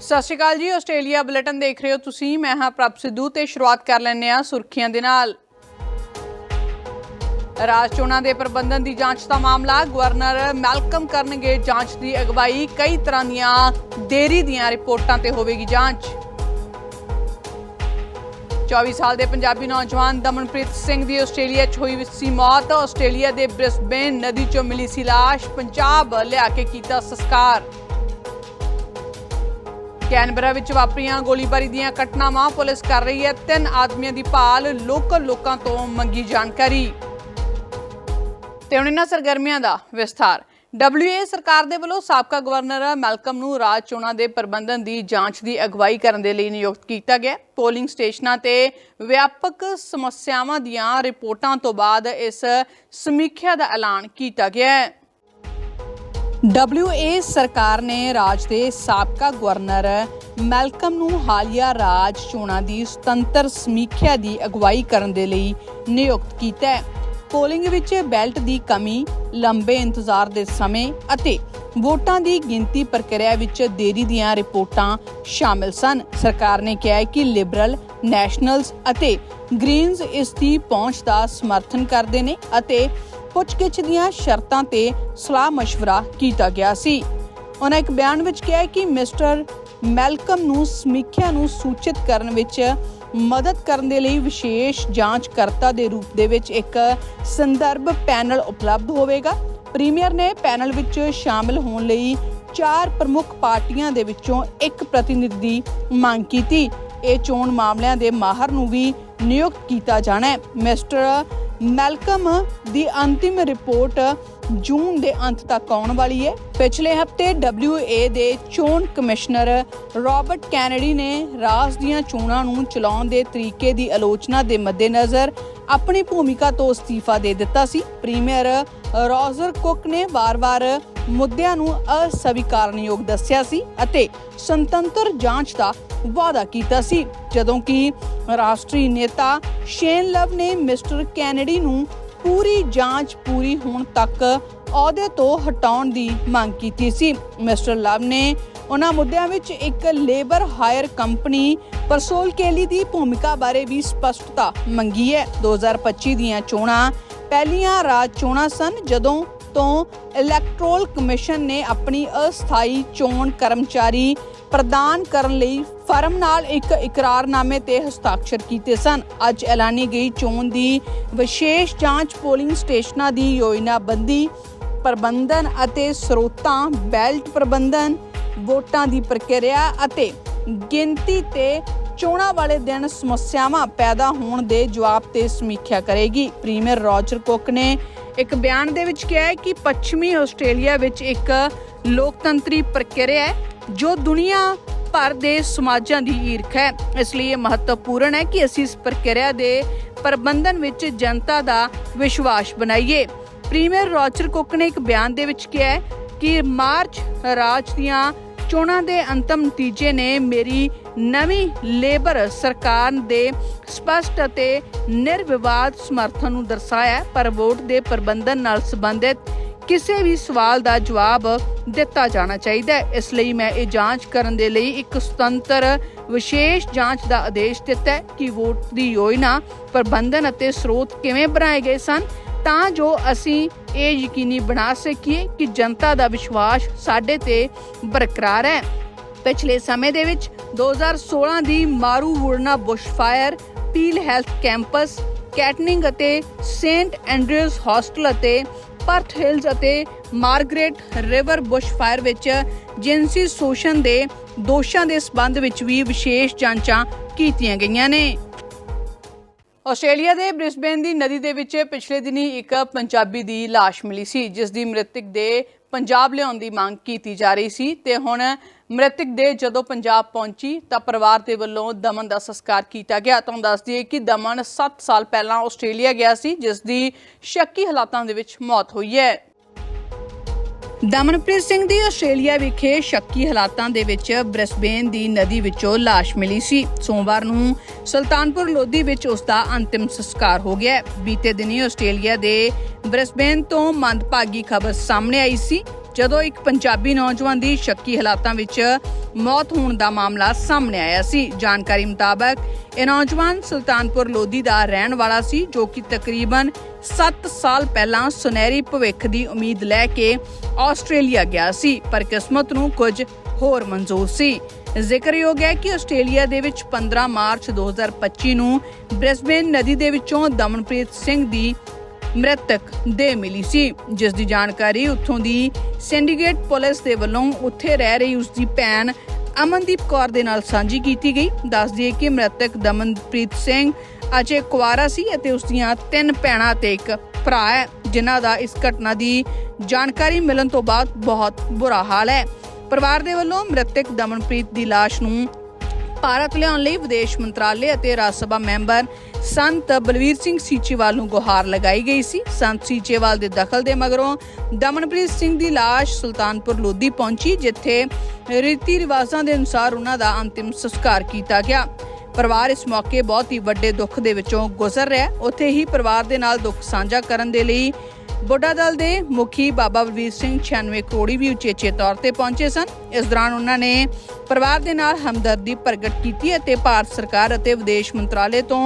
ਸਤਿ ਸ਼੍ਰੀ ਅਕਾਲ ਜੀ, Australia bulletin ਦੇਖ ਰਹੇ ਹੋ ਤੁਸੀਂ। ਮੈਂ ਹਾਂ ਪ੍ਰਭ ਸਿੱਧੂ ਤੇ ਸ਼ੁਰੂਆਤ ਕਰ ਲੈਂਦੇ ਆ ਸੁਰਖੀਆਂ ਦੇ ਨਾਲ। ਰਾਜ ਚੋਣਾਂ ਦੇ ਪ੍ਰਬੰਧਨ ਦੀ ਜਾਂਚ ਦਾ ਮਾਮਲਾ, ਗਵਰਨਰ ਮੈਲਕਮ ਕਰਨਗੇ ਜਾਂਚ ਦੀ ਅਗਵਾਈ। ਕਈ ਤਰ੍ਹਾਂ ਦੀਆਂ ਦੇਰੀ ਦੀਆਂ ਰਿਪੋਰਟਾਂ ਤੇ ਹੋਵੇਗੀ ਜਾਂਚ। 24 ਸਾਲ ਦੇ ਪੰਜਾਬੀ ਨੌਜਵਾਨ ਦਮਨਪ੍ਰੀਤ ਸਿੰਘ ਦੀ ਆਸਟ੍ਰੇਲੀਆ 'ਚ ਹੋਈ ਸੀ ਮੌਤ। ਆਸਟ੍ਰੇਲੀਆ ਦੇ ਬ੍ਰਿਸਬੇਨ ਨਦੀ 'ਚੋਂ ਮਿਲੀ ਸੀ ਲਾਸ਼। ਪੰਜਾਬ ਲਿਆ ਕੇ ਕੀਤਾ ਸੰਸਕਾਰ। ਕੈਨਬਰਾ ਵਿੱਚ ਵਾਪਰੀਆਂ ਗੋਲੀਬਾਰੀ ਦੀਆਂ ਘਟਨਾਵਾਂ ਪੁਲਿਸ ਕਰ ਰਹੀ ਹੈ। ਤਿੰਨ ਆਦਮੀਆਂ ਦੀ ਭਾਲ ਲੋਕਲ ਲੋਕਾਂ ਤੋਂ ਮੰਗੀ ਜਾਣਕਾਰੀ। ਤੇ ਹੁਣ ਇਹਨਾਂ ਸਰਗਰਮੀਆਂ ਦਾ ਵਿਸਥਾਰ। WA ਸਰਕਾਰ ਦੇ ਵੱਲੋਂ ਸਾਬਕਾ ਗਵਰਨਰ ਮੈਲਕਮ ਨੂੰ ਰਾਜ ਚੋਣਾਂ ਦੇ ਪ੍ਰਬੰਧਨ ਦੀ ਜਾਂਚ ਦੀ ਅਗਵਾਈ ਕਰਨ ਦੇ ਲਈ ਨਿਯੁਕਤ ਕੀਤਾ ਗਿਆ। ਪੋਲਿੰਗ ਸਟੇਸ਼ਨਾਂ ਤੇ ਵਿਆਪਕ ਸਮੱਸਿਆਵਾਂ ਦੀਆਂ ਰਿਪੋਰਟਾਂ ਤੋਂ ਬਾਅਦ ਇਸ ਸਮੀਖਿਆ ਦਾ ਐਲਾਨ ਕੀਤਾ ਗਿਆ ਹੈ। WA ਸਰਕਾਰ ਨੇ ਰਾਜ ਦੇ ਸਾਬਕਾ ਗਵਰਨਰ ਮੈਲਕਮ ਨੂੰ ਹਾਲੀਆ ਰਾਜ ਚੋਣਾਂ ਦੀ ਸੁਤੰਤਰ ਸਮੀਖਿਆ ਦੀ ਅਗਵਾਈ ਕਰਨ ਦੇ ਲਈ ਨਿਯੁਕਤ ਕੀਤਾ ਹੈ। ਪੋਲਿੰਗ ਵਿੱਚ ਬੈਲਟ ਦੀ ਕਮੀ, ਲੰਬੇ ਇੰਤਜ਼ਾਰ ਦੇ ਸਮੇਂ ਅਤੇ ਵੋਟਾਂ ਦੀ ਗਿਣਤੀ ਪ੍ਰਕਿਰਿਆ ਵਿੱਚ ਦੇਰੀ ਦੀਆਂ ਰਿਪੋਰਟਾਂ ਸ਼ਾਮਿਲ ਸਨ। ਸਰਕਾਰ ਨੇ ਕਿਹਾ ਹੈ ਕਿ ਲਿਬਰਲ ਨੈਸ਼ਨਲਸ ਅਤੇ ਗ੍ਰੀਨਜ਼ ਇਸ ਦੀ ਪਹੁੰਚ ਦਾ ਸਮਰਥਨ ਕਰਦੇ ਨੇ ਅਤੇ ਪੁੱਛਗਿੱਛ ਦੀਆਂ ਸ਼ਰਤਾਂ ਤੇ ਸਲਾਹ مشਵਰਾ ਕੀਤਾ ਗਿਆ ਸੀ। ਉਹਨਾਂ ਇੱਕ ਬਿਆਨ ਵਿੱਚ ਕਿਹਾ ਕਿ ਮਿਸਟਰ ਮੈਲਕਮ ਨੂੰ ਸਮੀਖਿਆ ਨੂੰ ਸੂਚਿਤ ਕਰਨ ਵਿੱਚ ਮਦਦ ਕਰਨ ਦੇ ਲਈ ਵਿਸ਼ੇਸ਼ ਜਾਂਚਕਰਤਾ ਦੇ ਰੂਪ ਦੇ ਵਿੱਚ ਇੱਕ ਸੰਦਰਭ ਪੈਨਲ ਉਪਲਬਧ ਹੋਵੇਗਾ। ਪ੍ਰੀਮੀਅਰ ਨੇ ਪੈਨਲ ਵਿੱਚ ਸ਼ਾਮਲ ਹੋਣ ਲਈ ਚਾਰ ਪ੍ਰਮੁੱਖ ਪਾਰਟੀਆਂ ਦੇ ਵਿੱਚੋਂ ਇੱਕ ਪ੍ਰਤੀਨਿਧੀ ਮੰਗ ਕੀਤੀ। ਇਹ ਚੋਣ ਮਾਮਲਿਆਂ ਦੇ ਮਾਹਰ ਨੂੰ ਵੀ ਨਿਯੁਕਤ ਕੀਤਾ ਜਾਣਾ ਹੈ। ਮਿਸਟਰ ਮੈਲਕਮ ਦੀ ਅੰਤਿਮ ਰਿਪੋਰਟ ਜੂਨ ਦੇ ਅੰਤ ਤੱਕ ਆਉਣ ਵਾਲੀ ਹੈ। ਪਿਛਲੇ ਹਫ਼ਤੇ WA ਦੇ ਚੋਣ ਕਮਿਸ਼ਨਰ ਰਾਬਰਟ ਕੈਨੇਡੀ ਨੇ ਰਾਜ ਦੀਆਂ ਚੋਣਾਂ ਨੂੰ ਚਲਾਉਣ ਦੇ ਤਰੀਕੇ ਦੀ ਆਲੋਚਨਾ ਦੇ ਮੱਦੇਨਜ਼ਰ ਆਪਣੀ ਭੂਮਿਕਾ ਤੋਂ ਅਸਤੀਫਾ ਦੇ ਦਿੱਤਾ ਸੀ। ਪ੍ਰੀਮੀਅਰ ਰੋਜ਼ਰ ਕੁੱਕ ਨੇ ਵਾਰ-ਵਾਰ ਮੁੱਦਿਆਂ ਨੂੰ ਅਸਵੀਕਾਰਨਯੋਗ ਦੱਸਿਆ ਸੀ ਅਤੇ ਸੁਤੰਤਰ ਜਾਂਚ ਦਾ ਵਾਅਦਾ ਕੀਤਾ ਸੀ। ਜਦੋਂ ਕਿ ਰਾਸ਼ਟਰੀ ਨੇਤਾ ਸ਼ੇਨ ਲਵ ਨੇ ਮਿਸਟਰ ਕੈਨੇਡੀ ਨੂੰ ਪੂਰੀ ਜਾਂਚ ਪੂਰੀ ਹੋਣ ਤੱਕ ਅਹੁਦੇ ਤੋਂ ਹਟਾਉਣ ਦੀ ਮੰਗ ਕੀਤੀ ਸੀ। ਮਿਸਟਰ ਲਵ ਨੇ ਉਹਨਾਂ ਮੁੱਦਿਆਂ ਵਿੱਚ ਇੱਕ labour hire company Persol Kelly ਦੀ ਭੂਮਿਕਾ ਬਾਰੇ ਵੀ ਸਪਸ਼ਟਤਾ ਮੰਗੀ ਹੈ। 2025 ਦੀਆਂ ਚੋਣਾਂ ਪਹਿਲੀਆਂ ਰਾਜ ਚੋਣਾਂ ਸਨ ਜਦੋਂ ਤੋਂ ਇਲੈਕਟਰਲ ਕਮਿਸ਼ਨ ਨੇ ਆਪਣੀ ਅਸਥਾਈ ਚੋਣ ਕਰਮਚਾਰੀ ਪ੍ਰਦਾਨ ਕਰਨ ਲਈ ਫਰਮ ਨਾਲ ਇੱਕ ਇਕਰਾਰਨਾਮੇ ਤੇ ਹਸਤਾਖਰ ਕੀਤੇ ਸਨ। ਅੱਜ ਐਲਾਨੀ ਗਈ ਚੋਣ ਦੀ ਵਿਸ਼ੇਸ਼ ਜਾਂਚ ਪੋਲਿੰਗ ਸਟੇਸ਼ਨਾਂ ਦੀ ਯੋਜਨਾਬੰਦੀ, ਪ੍ਰਬੰਧਨ ਅਤੇ ਸਰੋਤਾਂ, ਬੈਲਟ ਪ੍ਰਬੰਧਨ, ਵੋਟਾਂ ਦੀ ਪ੍ਰਕਿਰਿਆ ਅਤੇ ਗਿਣਤੀ ਤੇ ਚੋਣਾਂ ਵਾਲੇ ਦਿਨ ਸਮੱਸਿਆਵਾਂ ਪੈਦਾ ਹੋਣ ਦੇ ਜਵਾਬ ਤੇ ਸਮੀਖਿਆ ਕਰੇਗੀ। ਪ੍ਰੀਮੀਅਰ ਰੋਜਰ ਕੁੱਕ ਨੇ ਇੱਕ ਬਿਆਨ ਦੇ ਵਿੱਚ ਕਿਹਾ ਹੈ ਕਿ ਪੱਛਮੀ ਆਸਟ੍ਰੇਲੀਆ ਵਿੱਚ ਇੱਕ ਲੋਕਤੰਤਰੀ ਪ੍ਰਕਿਰਿਆ ਹੈ, ਜੋ ਦੁਨੀਆ ਭਰ ਦੇ ਸਮਾਜਾਂ ਦੀ ਈਰਖ ਹੈ। ਇਸ ਲਈ ਇਹ ਮਹੱਤਵਪੂਰਨ ਹੈ ਕਿ ਅਸੀਂ ਇਸ ਪ੍ਰਕਿਰਿਆ ਦੇ ਪ੍ਰਬੰਧਨ ਵਿੱਚ ਜਨਤਾ ਦਾ ਵਿਸ਼ਵਾਸ ਬਣਾਈਏ। ਪ੍ਰੀਮੀਅਰ ਰੋਜਰ ਕੁੱਕ ਨੇ ਇੱਕ ਬਿਆਨ ਦੇ ਵਿੱਚ ਕਿਹਾ ਹੈ ਕਿ ਮਾਰਚ ਰਾਜ ਦੀਆਂ ਚੋਣਾਂ ਦੇ ਅੰਤਮ ਨਤੀਜੇ ਨੇ ਮੇਰੀ ਨਵੀਂ ਲੇਬਰ ਸਰਕਾਰ ਦੇ ਸਪਸ਼ਟ ਅਤੇ ਨਿਰਵਿਵਾਦ ਸਮਰਥਨ ਨੂੰ ਦਰਸਾਇਆ ਪਰ ਵੋਟ ਦੇ ਪ੍ਰਬੰਧਨ ਨਾਲ ਸੰਬੰਧਿਤ ਕਿਸੇ ਵੀ ਸਵਾਲ ਦਾ ਜਵਾਬ ਦਿੱਤਾ ਜਾਣਾ ਚਾਹੀਦਾ ਹੈ। ਇਸ ਲਈ ਮੈਂ ਇਹ ਜਾਂਚ ਕਰਨ ਦੇ ਲਈ ਇੱਕ ਸੁਤੰਤਰ ਵਿਸ਼ੇਸ਼ ਜਾਂਚ ਦਾ ਆਦੇਸ਼ ਦਿੱਤਾ ਹੈ ਕਿ ਵੋਟ ਦੀ ਯੋਜਨਾ, ਪ੍ਰਬੰਧਨ ਅਤੇ ਸਰੋਤ ਕਿਵੇਂ ਬਣਾਏ ਗਏ ਸਨ ਤਾਂ ਜੋ ਅਸੀਂ ਇਹ ਯਕੀਨੀ ਬਣਾ ਸਕੀਏ ਕਿ ਜਨਤਾ ਦਾ ਵਿਸ਼ਵਾਸ ਸਾਡੇ ਤੇ ਬਰਕਰਾਰ ਹੈ। ਪਿਛਲੇ ਸਮੇਂ ਦੇ ਵਿੱਚ 2016 ਦੀ ਮਾਰੂ Waroona bushfire, Peel health campus, Katanning ਅਤੇ ਸੇਂਟ ਐਂਡਰਿਊਜ਼ ਹੌਸਟਲ ਅਤੇ ਪਰਥ ਹਿਲਸ ਅਤੇ ਮਾਰਗਰੇਟ ਰਿਵਰ ਬੁਸ਼ਫਾਇਰ ਵਿੱਚ ਜਿਨਸੀ ਸ਼ੋਸ਼ਣ ਦੇ ਦੋਸ਼ਾਂ ਦੇ ਸਬੰਧ ਵਿੱਚ ਵੀ ਵਿਸ਼ੇਸ਼ ਜਾਂਚਾਂ ਕੀਤੀਆਂ ਗਈਆਂ ਨੇ। ਆਸਟ੍ਰੇਲੀਆ ਦੇ ਬ੍ਰਿਸਬੇਨ ਦੀ ਨਦੀ ਦੇ ਵਿੱਚ ਪਿਛਲੇ ਦਿਨੀ ਇੱਕ ਪੰਜਾਬੀ ਦੀ ਲਾਸ਼ ਮਿਲੀ ਸੀ, ਜਿਸ ਦੀ ਮ੍ਰਿਤਕ ਦੇ ਪੰਜਾਬ ਲਿਆਉਣ ਦੀ ਮੰਗ ਕੀਤੀ ਜਾ ਰਹੀ ਸੀ ਤੇ ਹੁਣ ਮ੍ਰਿਤਕ ਦੇ ਜਦੋਂ ਪੰਜਾਬ ਪਹੁੰਚੀ ਤਾਂ ਪਰਿਵਾਰ ਦੇ ਵੱਲੋਂ ਦਮਨ ਦਾ ਸੰਸਕਾਰ ਕੀਤਾ ਗਿਆ। ਤੁਹਾਨੂੰ ਦੱਸ ਦਈਏ ਕਿ ਦਮਨ 7 ਸਾਲ ਪਹਿਲਾਂ ਆਸਟ੍ਰੇਲੀਆ ਗਿਆ ਸੀ, ਜਿਸ ਦੀ ਸ਼ੱਕੀ ਹਾਲਾਤਾਂ ਦੇ ਵਿੱਚ ਮੌਤ ਹੋਈ ਹੈ। ਦਮਨਪ੍ਰੀਤ ਸਿੰਘ ਦੀ ਆਸਟ੍ਰੇਲੀਆ ਵਿਖੇ ਸ਼ੱਕੀ ਹਾਲਾਤਾਂ ਦੇ ਵਿੱਚ ਬ੍ਰਿਸਬੇਨ ਦੀ ਨਦੀ ਵਿੱਚੋਂ ਲਾਸ਼ ਮਿਲੀ ਸੀ। ਸੋਮਵਾਰ ਨੂੰ ਸੁਲਤਾਨਪੁਰ ਲੋਧੀ ਵਿੱਚ ਉਸ ਦਾ ਅੰਤਿਮ ਸੰਸਕਾਰ ਹੋ ਗਿਆ। ਬੀਤੇ ਦਿਨੀ ਆਸਟ੍ਰੇਲੀਆ ਦੇ ਬ੍ਰਿਸਬੇਨ ਤੋਂ ਮੰਦਭਾਗੀ ਖਬਰ ਸਾਹਮਣੇ ਆਈ ਸੀ। ਜਦੋਂ ਇੱਕ ਪੰਜਾਬੀ ਨੌਜਵਾਨ ਦੀ ਸ਼ੱਕੀ ਹਾਲਾਤਾਂ ਵਿੱਚ ਮੌਤ ਹੋਣ ਦਾ ਮਾਮਲਾ ਸਾਹਮਣੇ ਆਇਆ ਸੀ। ਜਾਣਕਾਰੀ ਮੁਤਾਬਕ ਇਹ ਨੌਜਵਾਨ ਸੁਲਤਾਨਪੁਰ ਲੋਧੀ ਦਾ ਰਹਿਣ ਵਾਲਾ ਸੀ, ਜੋ ਕਿ ਤਕਰੀਬਨ 7 ਸਾਲ ਪਹਿਲਾਂ ਸੁਨਹਿਰੀ ਭਵਿੱਖ ਦੀ ਉਮੀਦ ਲੈ ਕੇ ਆਸਟ੍ਰੇਲੀਆ ਗਿਆ ਸੀ, ਪਰ ਕਿਸਮਤ ਨੂੰ ਕੁਝ ਹੋਰ ਮਨਜ਼ੂਰ ਸੀ। ਜ਼ਿਕਰਯੋਗ ਹੈ ਕਿ ਆਸਟ੍ਰੇਲੀਆ ਦੇ ਵਿੱਚ 15 ਮਾਰਚ 2025 ਨੂੰ ਬ੍ਰਿਸਬੇਨ ਨਦੀ ਦੇ ਵਿੱਚੋਂ ਦਮਨਪ੍ਰੀਤ ਸਿੰਘ ਦੀ ਮ੍ਰਿਤਕ ਦੇ ਮਿਲੀ ਸੀ, ਜਿਸ ਦੀ ਜਾਣਕਾਰੀ ਉੱਥੋਂ ਦੀ ਸਿੰਡੀਕੇਟ ਪੁਲਿਸ ਦੇ ਵੱਲੋਂ ਉੱਥੇ ਰਹਿ ਰਹੀ ਉਸ ਦੀ ਭੈਣ ਅਮਨਦੀਪ ਕੌਰ ਦੇ ਨਾਲ ਸਾਂਝੀ ਕੀਤੀ ਗਈ। ਦੱਸ ਦਈਏ ਕਿ ਮ੍ਰਿਤਕ ਦਮਨਪ੍ਰੀਤ ਸਿੰਘ ਅਜੇ ਕੁਵਾਰਾ ਸੀ ਅਤੇ ਉਸ ਦੀਆਂ ਤਿੰਨ ਭੈਣਾਂ ਤੇ ਇੱਕ ਭਰਾ ਹੈ, ਜਿਨ੍ਹਾਂ ਦਾ ਇਸ ਘਟਨਾ ਦੀ ਜਾਣਕਾਰੀ ਮਿਲਣ ਤੋਂ ਬਾਅਦ ਬਹੁਤ ਬੁਰਾ ਹਾਲ ਹੈ। ਪਰਿਵਾਰ ਦੇ ਵੱਲੋਂ ਮ੍ਰਿਤਕ ਦਮਨਪ੍ਰੀਤ ਦੀ ਲਾਸ਼ ਨੂੰ ਭਾਰਤ ਲਿਆਉਣ ਲਈ ਵਿਦੇਸ਼ ਮੰਤਰਾਲੇ ਅਤੇ ਰਾਜ ਸਭਾ ਮੈਂਬਰ ਸੰਤ ਬਲਵੀਰ ਸਿੰਘ ਸੀਚੇਵਾਲ ਨੂੰ ਗੁਹਾਰ ਲਗਾਈ ਗਈ ਸੀ। ਸੰਤ ਸੀਚੇਵਾਲ ਦੇ ਦਖਲ ਦੇ ਮਗਰੋਂ ਦਮਨਪ੍ਰੀਤ ਸਿੰਘ ਦੀ ਲਾਸ਼ ਸੁਲਤਾਨਪੁਰ ਲੋਧੀ ਪਹੁੰਚੀ, ਜਿੱਥੇ ਰੀਤੀ ਰਿਵਾਜ਼ਾਂ ਦੇ ਅਨੁਸਾਰ ਉਹਨਾਂ ਦਾ ਅੰਤਿਮ ਸੰਸਕਾਰ ਕੀਤਾ ਗਿਆ। ਪਰਿਵਾਰ ਇਸ ਮੌਕੇ ਬਹੁਤ ਹੀ ਵੱਡੇ ਦੁੱਖ ਦੇ ਵਿੱਚੋਂ ਗੁਜ਼ਰ ਰਿਹਾ ਹੈ। ਉੱਥੇ ਹੀ ਪਰਿਵਾਰ ਦੇ ਨਾਲ ਦੁੱਖ ਸਾਂਝਾ ਕਰਨ ਦੇ ਲਈ ਬੁੱਢਾ ਦਲ ਦੇ ਮੁਖੀ ਬਾਬਾ ਬਲਵੀਰ ਸਿੰਘ 96 ਕਰੋੜੀ ਵੀ ਉਚੇਚੇ ਤੌਰ ਤੇ ਪਹੁੰਚੇ ਸਨ। ਇਸ ਦੌਰਾਨ ਉਹਨਾਂ ਨੇ ਪਰਿਵਾਰ ਦੇ ਨਾਲ ਹਮਦਰਦੀ ਪ੍ਰਗਟ ਕੀਤੀ ਅਤੇ ਭਾਰਤ ਸਰਕਾਰ ਅਤੇ ਵਿਦੇਸ਼ ਮੰਤਰਾਲੇ ਤੋਂ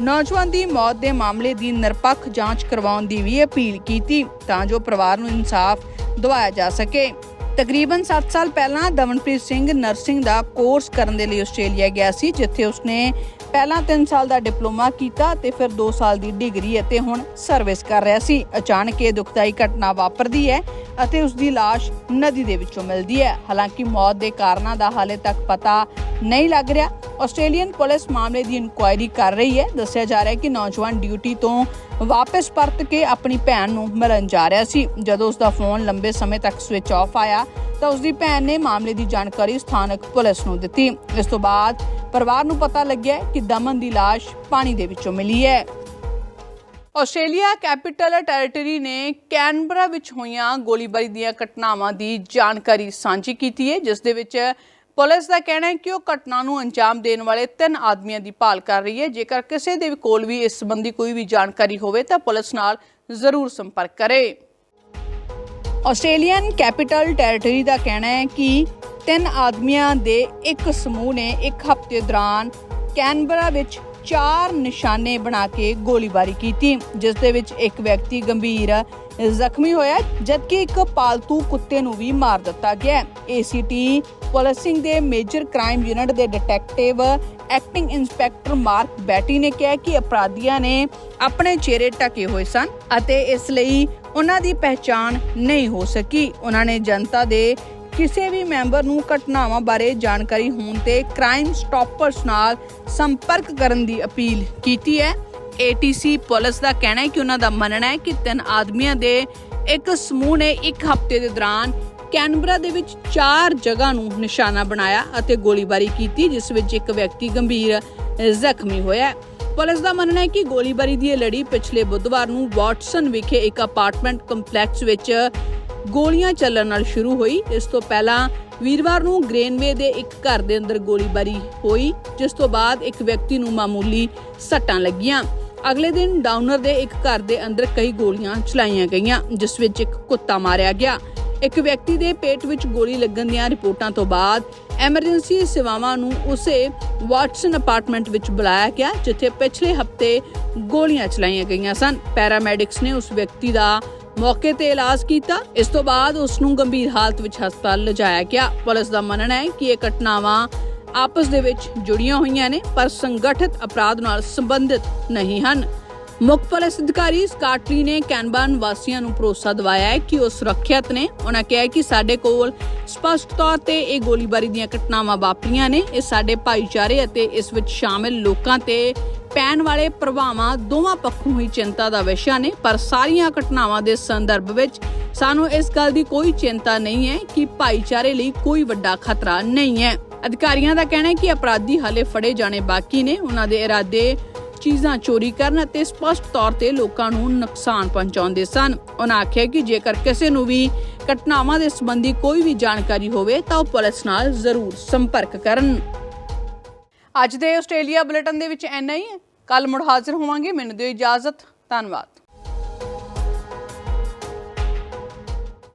ਨੌਜਵਾਨ ਦੀ ਮੌਤ ਦੇ ਮਾਮਲੇ ਦੀ ਨਿਰਪੱਖ ਜਾਂਚ ਕਰਵਾਉਣ ਦੀ ਵੀ ਅਪੀਲ ਕੀਤੀ ਤਾਂ ਜੋ ਪਰਿਵਾਰ ਨੂੰ ਇਨਸਾਫ ਦਿਵਾਇਆ ਜਾ ਸਕੇ। ਤਕਰੀਬਨ 7 ਸਾਲ ਪਹਿਲਾਂ ਦਮਨਪ੍ਰੀਤ ਸਿੰਘ ਨਰਸਿੰਗ ਦਾ ਕੋਰਸ ਕਰਨ ਦੇ ਲਈ ਆਸਟ੍ਰੇਲੀਆ ਗਿਆ ਸੀ, ਜਿੱਥੇ ਉਸਨੇ ਪਹਿਲਾਂ 3 ਸਾਲ ਦਾ ਡਿਪਲੋਮਾ ਕੀਤਾ ਤੇ ਫਿਰ 2 ਸਾਲ ਦੀ ਡਿਗਰੀ ਅਤੇ ਹੁਣ ਸਰਵਿਸ ਕਰ ਰਿਹਾ ਸੀ। ਅਚਾਨਕ ਇਹ ਦੁਖਦਾਈ ਘਟਨਾ ਵਾਪਰਦੀ ਹੈ ਅਤੇ ਉਸ ਦੀ ਲਾਸ਼ ਨਦੀ ਦੇ ਵਿੱਚੋਂ ਮਿਲਦੀ ਹੈ। ਹਾਲਾਂਕਿ ਮੌਤ ਦੇ ਕਾਰਨਾਂ ਦਾ ਹਾਲੇ ਤੱਕ ਪਤਾ ਨਹੀਂ ਲੱਗ ਰਿਹਾ। ਆਸਟ੍ਰੇਲੀਅਨ ਪੁਲਿਸ ਮਾਮਲੇ ਦੀ ਇਨਕੁਆਇਰੀ ਕਰ ਰਹੀ ਹੈ। ਦੱਸਿਆ ਜਾ ਰਿਹਾ ਹੈ ਕਿ ਨੌਜਵਾਨ ਡਿਊਟੀ ਤੋਂ ਵਾਪਸ ਪਰਤ ਕੇ ਆਪਣੀ ਭੈਣ ਨੂੰ ਮਿਲਣ ਜਾ ਰਿਹਾ ਸੀ। ਜਦੋਂ ਉਸ ਦਾ ਫੋਨ ਲੰਬੇ ਸਮੇਂ ਤੱਕ ਸਵਿਚ ਆਫ ਆਇਆ, ਤਾਂ ਉਸ ਦੀ ਭੈਣ ਨੇ ਮਾਮਲੇ ਦੀ ਜਾਣਕਾਰੀ ਸਥਾਨਕ ਪੁਲਿਸ ਨੂੰ ਦਿੱਤੀ। ਇਸ ਤੋਂ ਬਾਅਦ ਪਰਿਵਾਰ ਨੂੰ ਪਤਾ ਲੱਗਿਆ ਕਿ ਦਮਨ ਦੀ ਲਾਸ਼ ਪਾਣੀ ਦੇ ਵਿੱਚੋਂ ਮਿਲੀ ਹੈ। ਆਸਟ੍ਰੇਲੀਆ ਕੈਪੀਟਲ ਟੈਰੀਟਰੀ ਨੇ ਕੈਨਬਰਾ ਵਿੱਚ ਹੋਈਆਂ ਗੋਲੀਬਾਰੀ ਦੀਆਂ ਘਟਨਾਵਾਂ ਦੀ ਜਾਣਕਾਰੀ ਸਾਂਝੀ ਕੀਤੀ ਹੈ, ਜਿਸ ਦੇ ਵਿੱਚ ਪੁਲਿਸ ਦਾ ਕਹਿਣਾ ਹੈ ਕਿ ਉਹ ਘਟਨਾ ਨੂੰ ਅੰਜਾਮ ਦੇਣ ਵਾਲੇ ਤਿੰਨ ਆਦਮੀਆਂ ਦੀ ਭਾਲ ਕਰ ਰਹੀ ਹੈ। ਜੇਕਰ ਕਿਸੇ ਦੇ ਕੋਲ ਵੀ ਇਸ ਸੰਬੰਧੀ ਕੋਈ ਵੀ ਜਾਣਕਾਰੀ ਹੋਵੇ ਤਾਂ ਪੁਲਿਸ ਨਾਲ ਜ਼ਰੂਰ ਸੰਪਰਕ ਕਰੇ। ਆਸਟ੍ਰੇਲੀਅਨ ਕੈਪੀਟਲ ਟੈਰੀਟਰੀ ਦਾ ਕਹਿਣਾ ਹੈ ਕਿ ਤਿੰਨ ਆਦਮੀਆਂ ਦੇ ਇੱਕ ਸਮੂਹ ਨੇ ਇੱਕ ਹਫ਼ਤੇ ਦੌਰਾਨ ਕੈਨਬਰਾ ਵਿੱਚ ਚਾਰ ਨਿਸ਼ਾਨੇ ਬਣਾ ਕੇ ਗੋਲੀਬਾਰੀ ਕੀਤੀ, ਜਿਸ ਦੇ ਵਿੱਚ ਇੱਕ ਵਿਅਕਤੀ ਗੰਭੀਰ ਜ਼ਖਮੀ ਹੋਇਆ ਜਦਕਿ ਇੱਕ ਪਾਲਤੂ ਕੁੱਤੇ ਨੂੰ ਵੀ ਮਾਰ ਦਿੱਤਾ ਗਿਆ ਏਸੀਟੀ ਪੁਲਿਸਿੰਗ ਦੇ ਮੇਜਰ ਕ੍ਰਾਈਮ ਯੂਨਿਟ ਦੇ detective acting inspector Mark Beattie ਨੇ ਕਿਹਾ ਕਿ ਅਪਰਾਧੀਆਂ ਨੇ ਆਪਣੇ ਚਿਹਰੇ ਢਕੇ ਹੋਏ ਸਨ ਅਤੇ ਇਸ ਲਈ ਉਹਨਾਂ ਦੀ ਪਹਿਚਾਣ ਨਹੀਂ ਹੋ ਸਕੀ। ਉਹਨਾਂ ਨੇ ਜਨਤਾ ਦੇ ਕਿਸੇ ਵੀ ਮੈਂਬਰ ਨੂੰ ਘਟਨਾਵਾਂ ਬਾਰੇ ਜਾਣਕਾਰੀ ਹੋਣ ਤੇ ਕ੍ਰਾਈਮ ਸਟਾਪਰਸ ਨਾਲ ਸੰਪਰਕ ਕਰਨ ਦੀ ਅਪੀਲ ਕੀਤੀ ਹੈ। ਏਟੀਸੀ ਪੁਲਿਸ ਦਾ ਕਹਿਣਾ ਹੈ ਕਿ ਉਹਨਾਂ ਦਾ ਮੰਨਣਾ ਹੈ ਕਿ ਤਿੰਨ ਆਦਮੀਆਂ ਦੇ ਇੱਕ ਸਮੂਹ ਨੇ ਇੱਕ ਹਫ਼ਤੇ ਦੇ ਦੌਰਾਨ ਕੈਨਬਰਾ ਦੇ ਵਿੱਚ ਚਾਰ ਜਗ੍ਹਾ ਨੂੰ ਨਿਸ਼ਾਨਾ ਬਣਾਇਆ ਅਤੇ ਗੋਲੀਬਾਰੀ ਕੀਤੀ, ਜਿਸ ਵਿੱਚ ਇੱਕ ਵਿਅਕਤੀ ਗੰਭੀਰ ਜ਼ਖਮੀ ਹੋਇਆ ਪੁਲਿਸ ਦਾ ਮੰਨਣਾ ਹੈ ਕਿ ਗੋਲੀਬਾਰੀ ਦੀ ਇਹ ਲੜੀ ਪਿਛਲੇ ਬੁੱਧਵਾਰ ਨੂੰ ਵਾਟਸਨ ਵਿਖੇ ਇੱਕ ਅਪਾਰਟਮੈਂਟ ਕੰਪਲੈਕਸ ਵਿੱਚ ਗੋਲੀਆਂ ਚੱਲਣ ਨਾਲ ਸ਼ੁਰੂ ਹੋਈ। ਇਸ ਤੋਂ ਪਹਿਲਾਂ ਵੀਰਵਾਰ ਨੂੰ ਗ੍ਰੇਨਵੇ ਦੇ ਇੱਕ ਘਰ ਦੇ ਅੰਦਰ ਗੋਲੀਬਾਰੀ ਹੋਈ, ਜਿਸ ਤੋਂ ਬਾਅਦ ਇੱਕ ਵਿਅਕਤੀ ਨੂੰ ਮਾਮੂਲੀ ਸੱਟਾਂ ਲੱਗੀਆਂ। ਅਗਲੇ ਦਿਨ ਡਾਊਨਰ ਦੇ ਇੱਕ ਘਰ ਦੇ ਅੰਦਰ ਕਈ ਗੋਲੀਆਂ ਚਲਾਈਆਂ ਗਈਆਂ, ਜਿਸ ਵਿੱਚ ਇੱਕ ਕੁੱਤਾ ਮਾਰਿਆ ਗਿਆ। ਇੱਕ ਵਿਅਕਤੀ ਦੇ ਪੇਟ ਵਿੱਚ ਗੋਲੀ ਲੱਗਣ ਦੀਆਂ ਰਿਪੋਰਟਾਂ ਤੋਂ ਬਾਅਦ ਐਮਰਜੈਂਸੀ ਸੇਵਾਵਾਂ ਨੂੰ ਉਸੇ ਵਾਟਸਨ ਅਪਾਰਟਮੈਂਟ ਵਿੱਚ ਬੁਲਾਇਆ ਗਿਆ, ਜਿੱਥੇ ਪਿਛਲੇ ਹਫ਼ਤੇ ਗੋਲੀਆਂ ਚਲਾਈਆਂ ਗਈਆਂ ਸਨ। ਪੈਰਾਮੈਡਿਕਸ ਨੇ ਉਸ ਵਿਅਕਤੀ ਦਾ ਮੌਕੇ ਤੇ ਇਲਾਜ ਕੀਤਾ। ਇਸ ਤੋਂ ਬਾਅਦ ਉਸ ਨੂੰ ਗੰਭੀਰ ਹਾਲਤ ਵਿੱਚ ਹਸਪਤਾਲ ਲਿਜਾਇਆ ਗਿਆ। ਪੁਲਿਸ ਦਾ ਮੰਨਣਾ ਹੈ ਕਿ ਇਹ ਘਟਨਾਵਾਂ ਆਪਸ ਦੇ ਵਿੱਚ ਜੁੜੀਆਂ ਹੋਈਆਂ ਨੇ, ਪਰ ਸੰਗਠਿਤ ਅਪਰਾਧ ਨਾਲ ਸੰਬੰਧਿਤ ਨਹੀਂ ਹਨ। ਮੁੱਖ ਪੁਲਿਸ ਅਧਿਕਾਰੀ ਸਕਾਟਲੀ ਨੇ ਕੈਨਬਾਨ ਵਾਸੀਆਂ ਨੂੰ ਭਰੋਸਾ ਦਿਵਾਇਆ ਹੈ ਕਿ ਉਹ ਸੁਰੱਖਿਅਤ ਨੇ। ਉਹਨਾਂ ਕਿਹਾ ਕਿ ਸਾਡੇ ਕੋਲ ਸਪਸ਼ਟ ਤੌਰ ਤੇ ਇਹ ਗੋਲੀਬਾਰੀ ਦੀਆਂ ਘਟਨਾਵਾਂ ਵਾਪਰੀਆਂ ਨੇ। ਇਹ ਸਾਡੇ ਭਾਈਚਾਰੇ ਅਤੇ ਇਸ ਵਿੱਚ ਸ਼ਾਮਿਲ ਲੋਕਾਂ ਤੇ ਪੈਣ ਵਾਲੇ ਪ੍ਰਭਾਵਾਂ ਦੋਵਾਂ ਪੱਖੋਂ ਹੀ ਚਿੰਤਾ ਦਾ ਵਿਸ਼ਾ ਨੇ। ਪਰ ਸਾਰੀਆਂ ਘਟਨਾਵਾਂ ਦੇ ਸੰਦਰਭ ਵਿੱਚ ਸਾਨੂੰ ਇਸ ਗੱਲ ਦੀ ਕੋਈ ਚਿੰਤਾ ਨਹੀਂ ਹੈ ਕਿ ਭਾਈਚਾਰੇ ਲਈ ਕੋਈ ਵੱਡਾ ਖਤਰਾ ਨਹੀਂ ਹੈ। ਅਧਿਕਾਰੀਆਂ ਦਾ ਕਹਿਣਾ ਹੈ ਕਿ ਅਪਰਾਧੀ ਹਾਲੇ ਫੜੇ ਜਾਣੇ ਬਾਕੀ ਨੇ। ਉਹਨਾਂ ਦੇ ਇਰਾਦੇ ਚੀਜ਼ਾਂ ਚੋਰੀ ਕਰਨ ਅਤੇ ਸਪਸ਼ਟ ਤੌਰ ਤੇ ਲੋਕਾਂ ਨੂੰ ਨੁਕਸਾਨ ਪਹੁੰਚਾਉਂਦੇ ਸਨ। ਉਹਨਾਂ ਆਖਿਆ ਕਿ ਜੇਕਰ ਕਿਸੇ ਨੂੰ ਵੀ ਘਟਨਾਵਾਂ ਦੇ ਸੰਬੰਧੀ ਕੋਈ ਵੀ ਜਾਣਕਾਰੀ ਹੋਵੇ, ਤਾਂ ਉਹ ਪੁਲਿਸ ਨਾਲ ਜ਼ਰੂਰ ਸੰਪਰਕ ਕਰਨ। ਅੱਜ ਦੇ ਆਸਟ੍ਰੇਲੀਆ ਬੁਲੇਟਿਨ ਦੇ ਵਿੱਚ ਇੰਨਾ ਹੀ। ਹੈ ਕੱਲ ਮੁੜ ਹਾਜ਼ਰ ਹੋਵਾਂਗੇ। ਮੈਨੂੰ ਦਿਓ ਇਜਾਜ਼ਤ। ਧੰਨਵਾਦ।